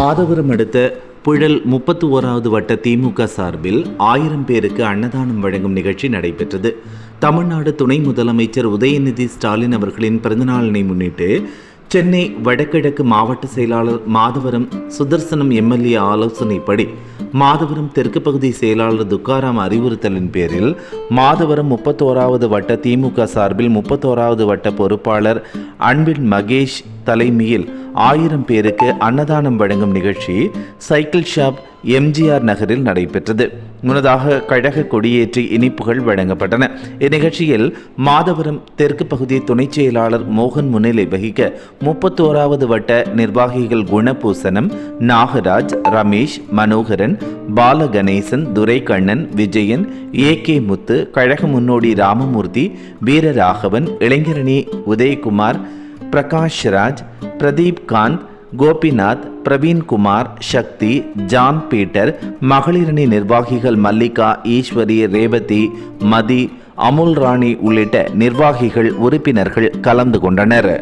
மாதவரம் அடுத்த புழல் முப்பத்தி ஓராவது வட்ட திமுக சார்பில் ஆயிரம் பேருக்கு அன்னதானம் வழங்கும் நிகழ்ச்சி நடைபெற்றது. தமிழ்நாடு துணை முதலமைச்சர் உதயநிதி ஸ்டாலின் அவர்களின் பிறந்தநாளினை முன்னிட்டு சென்னை வடகிழக்கு மாவட்ட செயலாளர் மாதவரம் சுதர்சனம் எம்எல்ஏ ஆலோசனைப்படி மாதவரம் தெற்கு பகுதி செயலாளர் துக்காராம் அறிவுறுத்தலின் பேரில் மாதவரம் முப்பத்தோராவது வட்ட திமுக சார்பில் முப்பத்தோராவது வட்ட பொறுப்பாளர் அன்பின் மகேஷ் தலைமையில் ஆயிரம் பேருக்கு அன்னதானம் வழங்கும் நிகழ்ச்சி சைக்கிள் ஷாப் எம்ஜிஆர் நகரில் நடைபெற்றது. முன்னதாக கழக கொடியேற்றி இனிப்புகள் வழங்கப்பட்டன. இந்நிகழ்ச்சியில் மாதவரம் தெற்கு பகுதி துணைச் செயலாளர் மோகன் முன்னிலை வகிக்க முப்பத்தோராவது வட்ட நிர்வாகிகள் குணபூசனம் நாகராஜ் ரமேஷ் மனோகரன் பாலகணேசன் துரைக்கண்ணன் விஜயன் ஏ கே முத்து கழக முன்னோடி ராமமூர்த்தி வீரராகவன் இளைஞரணி உதயகுமார் பிரகாஷ் ராஜ் பிரதீப் காந்த் கோபிநாத் பிரவீன்குமார் சக்தி ஜான் பீட்டர் மகளிரணி நிர்வாகிகள் மல்லிகா ஈஸ்வரி ரேவதி மதி அமுல் ராணி உள்ளிட்ட நிர்வாகிகள் உறுப்பினர்கள் கலந்து கொண்டனர்.